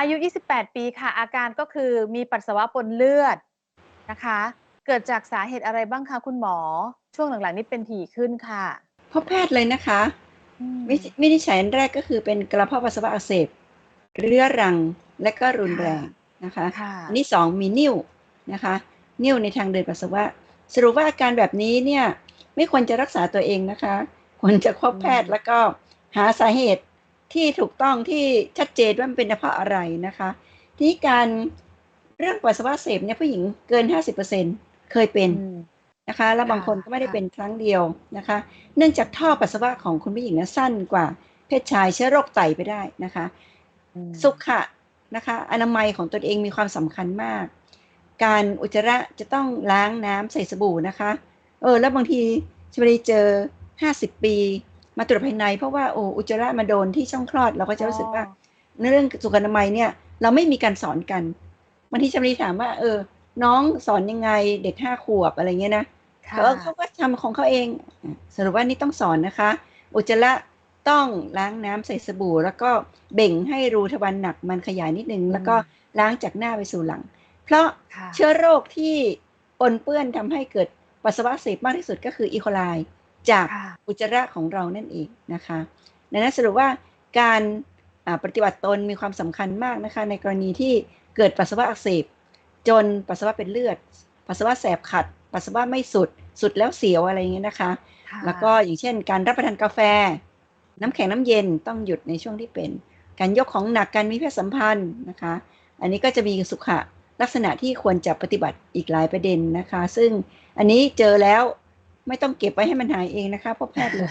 อายุ 28 ปีค่ะ อาการก็คือมีปัสสาวะปนเลือดนะคะ เกิดจากสาเหตุอะไรบ้างคะคุณหมอ ช่วงหลังๆ นี้เป็นถี่ขึ้นค่ะ พบแพทย์เลยนะคะอืมวิวินิจฉัยอันแรกก็คือเป็นกระเพาะปัสสาวะอักเสบเรื้อรังและก็รุนแรงนะคะค่ะอันที่สองมีนิ่วนะคะ นิ่วในทางเดินปัสสาวะ สรุปว่าอาการแบบนี้เนี่ยไม่ควรจะรักษาตัวเองนะคะ ควรจะพบแพทย์แล้วก็หาสาเหตุ ที่ถูกต้องที่ชัดเจนว่ามันเป็นเพราะอะไรนะคะ ทีนี้การเรื่องปัสสาวะเสพเนี่ยผู้หญิงเกิน 50%เคยเป็นอืมนะคะ แล้วบางคนก็ไม่ได้เป็นครั้งเดียวนะคะ เนื่องจากท่อปัสสาวะของคุณผู้หญิงนั้นสั้นกว่าเพศชายเชื้อโรคไตไปได้นะคะ สุขะนะคะอนามัยของตนเองมีความสำคัญมาก การอุจจาระจะต้องล้างน้ำใส่สบู่นะคะ เออ แล้วบางทีชมรีเจอ 50 ปี มาตรวจภายใน เพราะว่าโอ้อุจจาระมาโดนที่ช่องคลอดเราก็จะรู้สึกว่าในเรื่องสุขอนามัยเนี่ย เราไม่มีการสอนกันบางทีชมรีถามว่า เออ น้องสอนยังไงเด็กห้าขวบอะไรเงี้ยนะค่ะเขาเขาก็ทำของเขาเองอะสรุปว่านี่ต้องสอนนะคะ อุจจาระต้องล้างน้ำใส่สบู่ แล้วก็เบ่งให้รูทวารหนักมันขยายนิดนึง แล้วก็ล้างจากหน้าไปสู่หลัง เพราะค่ะเชื้อโรคที่ปนเปื้อนทำให้เกิดปัสสาวะอักเสบมากที่สุดก็คืออีโคไล จากค่ะอุจจาระของเรานั่นเองนะคะดังนั้นสรุปว่าการอ่าปฏิบัติตนมีความสำคัญมากนะคะ ในกรณีที่เกิดปัสสาวะอักเสบ จนปัสสาวะเป็นเลือด ปัสสาวะแสบขัด ปัสสาวะไม่สุด สุดแล้วเสียวอะไรอย่างเงี้ยนะคะค่ะแล้วก็อย่างเช่น การรับประทานกาแฟ น้ำแข็งน้ำเย็นต้องหยุดในช่วงที่เป็น การยกของหนักการมีเพศสัมพันธ์นะคะ อันนี้ก็จะมีสุขะลักษณะที่ควรจะปฏิบัติอีกหลายประเด็นนะคะ ซึ่งอันนี้เจอแล้ว ไม่ต้องเก็บไว้ให้มันหายเองนะคะพบแพทย์เลย